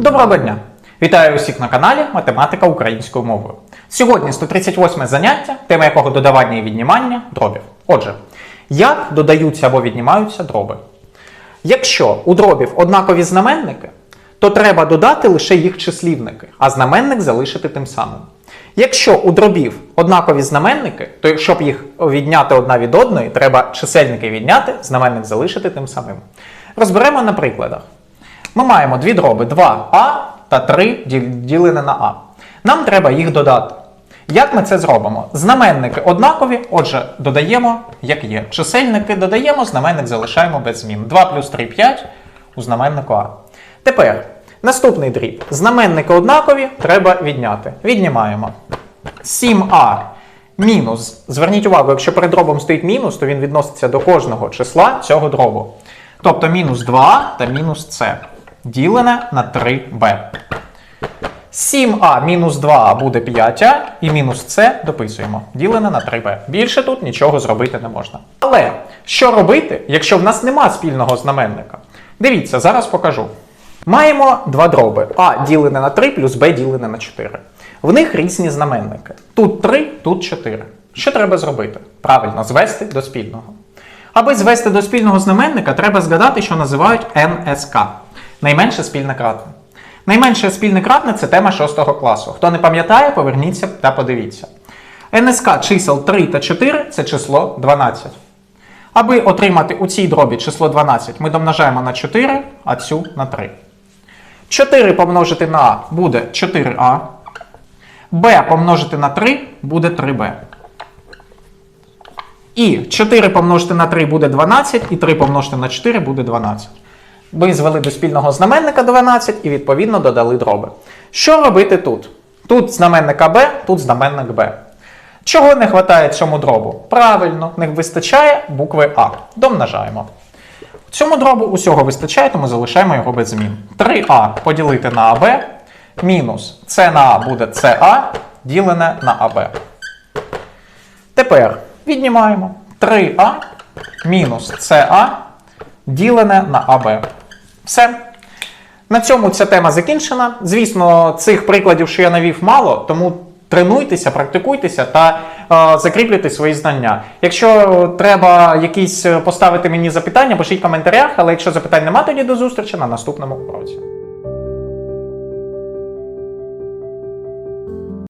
Доброго дня! Вітаю усіх на каналі Математика українською мовою. Сьогодні 138 заняття, тема якого додавання і віднімання дробів. Отже, як додаються або віднімаються дроби? Якщо у дробів однакові знаменники, то треба додати лише їх числівники, а знаменник залишити тим самим. Якщо у дробів однакові знаменники, то щоб їх відняти одна від одної, треба чисельники відняти, знаменник залишити тим самим. Розберемо на прикладах. Ми маємо дві дроби 2а та 3 ділене на а. Нам треба їх додати. Як ми це зробимо? Знаменники однакові, отже, додаємо, як є. Чисельники додаємо, знаменник залишаємо без змін. 2 плюс 3 5 у знаменнику А. Тепер наступний дріб. Знаменники однакові, треба відняти. Віднімаємо. 7а мінус. Зверніть увагу, якщо перед дробом стоїть мінус, то він відноситься до кожного числа цього дробу. Тобто мінус 2 та мінус С. Ділене на 3b. 7а мінус 2 буде 5а, і мінус С дописуємо. Ділене на 3b. Більше тут нічого зробити не можна. Але що робити, якщо в нас нема спільного знаменника? Дивіться, зараз покажу. Маємо два дроби. А ділене на 3 плюс Б ділене на 4. В них різні знаменники. Тут 3, тут 4. Що треба зробити? Правильно, звести до спільного. Аби звести до спільного знаменника, треба згадати, що називають НСК найменше спільне кратне. Найменше спільне кратне це тема 6 класу. Хто не пам'ятає, поверніться та подивіться. НСК чисел 3 та 4 це число 12. Аби отримати у цій дробі число 12, ми домножаємо на 4, а цю на 3. 4 помножити на А буде 4А. Б помножити на 3 буде 3Б. І 4 помножити на 3 буде 12, і 3 помножити на 4 буде 12. Ви звели до спільного знаменника 12 і відповідно додали дроби. Що робити тут? Тут знаменник АБ, тут знаменник Б. Чого не вистачає цьому дробу? Правильно, не вистачає букви А. Домножаємо. Цьому дробу усього вистачає, тому залишаємо його без змін. 3А поділити на АБ, мінус С на А буде СА, ділене на АБ. Тепер віднімаємо 3А мінус СА ділене на АБ. Все. На цьому ця тема закінчена. Звісно, цих прикладів, що я навів, мало, тому тренуйтеся, практикуйтеся та е, закріплюйте свої знання. Якщо треба якісь поставити мені запитання, пишіть в коментарях, але якщо запитань немає, тоді до зустрічі на наступному уроці.